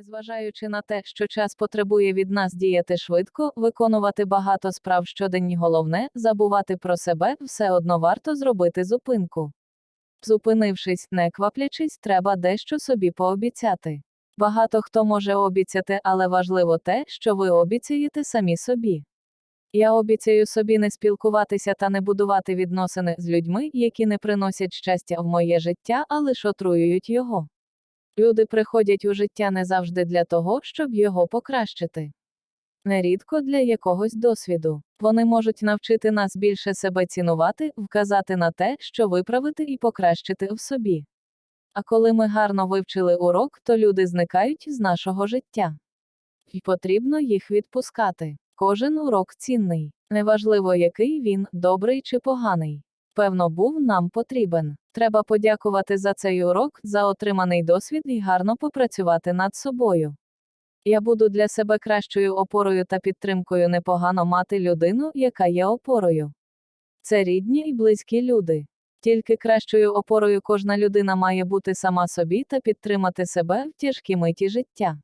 Незважаючи на те, що час потребує від нас діяти швидко, виконувати багато справ щоденні головне, забувати про себе, все одно варто зробити зупинку. Зупинившись, не кваплячись, треба дещо собі пообіцяти. Багато хто може обіцяти, але важливо те, що ви обіцяєте самі собі. Я обіцяю собі не спілкуватися та не будувати відносини з людьми, які не приносять щастя в моє життя, а лише отруюють його. Люди приходять у життя не завжди для того, щоб його покращити. Нерідко для якогось досвіду. Вони можуть навчити нас більше себе цінувати, вказати на те, що виправити і покращити в собі. А коли ми гарно вивчили урок, то люди зникають з нашого життя. І потрібно їх відпускати. Кожен урок цінний. Неважливо, який він, добрий чи поганий. Певно, був нам потрібен. Треба подякувати за цей урок, за отриманий досвід і гарно попрацювати над собою. Я буду для себе кращою опорою та підтримкою непогано мати людину, яка є опорою. Це рідні і близькі люди. Тільки кращою опорою кожна людина має бути сама собі та підтримати себе в тяжкі миті життя.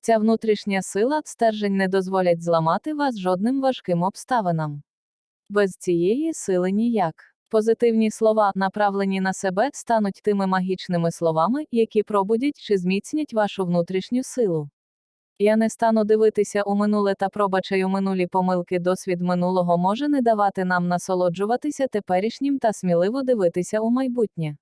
Ця внутрішня сила, стержень не дозволять зламати вас жодним важким обставинам. Без цієї сили ніяк. Позитивні слова, направлені на себе, стануть тими магічними словами, які пробудять чи зміцнять вашу внутрішню силу. Я не стану дивитися у минуле та пробачаю минулі помилки. Досвід минулого може не давати нам насолоджуватися теперішнім та сміливо дивитися у майбутнє.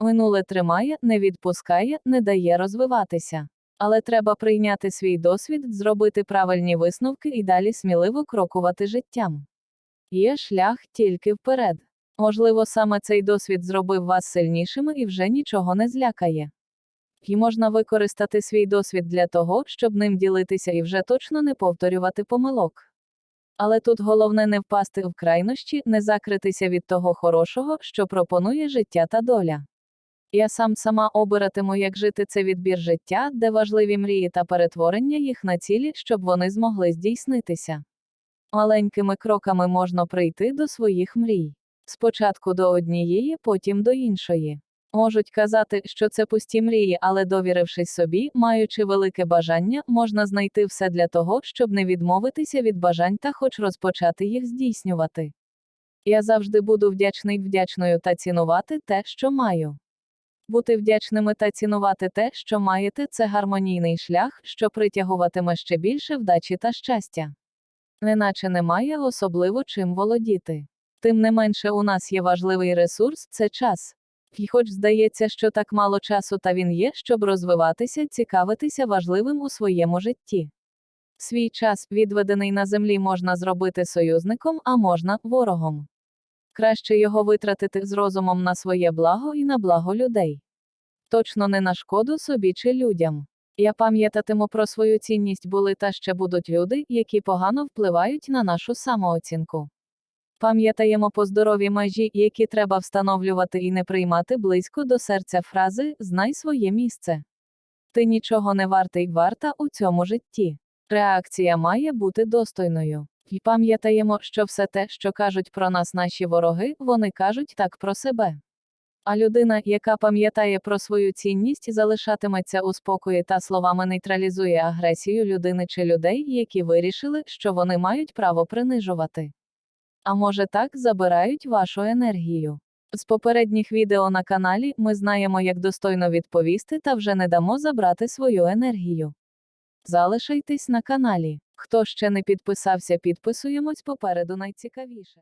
Минуле тримає, не відпускає, не дає розвиватися. Але треба прийняти свій досвід, зробити правильні висновки і далі сміливо крокувати життям. Є шлях тільки вперед. Можливо, саме цей досвід зробив вас сильнішими і вже нічого не злякає. І можна використати свій досвід для того, щоб ним ділитися і вже точно не повторювати помилок. Але тут головне не впасти в крайнощі, не закритися від того хорошого, що пропонує життя та доля. Я сам сама обиратиму, як жити це відбір життя, де важливі мрії та перетворення їх на цілі, щоб вони змогли здійснитися. Маленькими кроками можна прийти до своїх мрій. Спочатку до однієї, потім до іншої. Можуть казати, що це пусті мрії, але довірившись собі, маючи велике бажання, можна знайти все для того, щоб не відмовитися від бажань та хоч розпочати їх здійснювати. Я завжди буду вдячний вдячною та цінувати те, що маю. Бути вдячними та цінувати те, що маєте, це гармонійний шлях, що притягуватиме ще більше вдачі та щастя. Неначе немає особливо чим володіти. Тим не менше, у нас є важливий ресурс це час. І хоч здається, що так мало часу та він є, щоб розвиватися, цікавитися важливим у своєму житті. Свій час, відведений на землі, можна зробити союзником, а можна ворогом. Краще його витратити з розумом на своє благо і на благо людей. Точно не на шкоду собі чи людям. Я пам'ятатиму про свою цінність були та ще будуть люди, які погано впливають на нашу самооцінку. Пам'ятаємо по здорові межі, які треба встановлювати і не приймати близько до серця фрази Знай своє місце. Ти нічого не вартий варта у цьому житті. Реакція має бути достойною. І пам'ятаємо, що все те, що кажуть про нас наші вороги, вони кажуть так про себе. А людина, яка пам'ятає про свою цінність, залишатиметься у спокої та словами нейтралізує агресію людини чи людей, які вирішили, що вони мають право принижувати. А може так забирають вашу енергію. З попередніх відео на каналі ми знаємо, як достойно відповісти та вже не дамо забрати свою енергію. Залишайтесь на каналі. Хто ще не підписався, підписуємось попереду найцікавіше.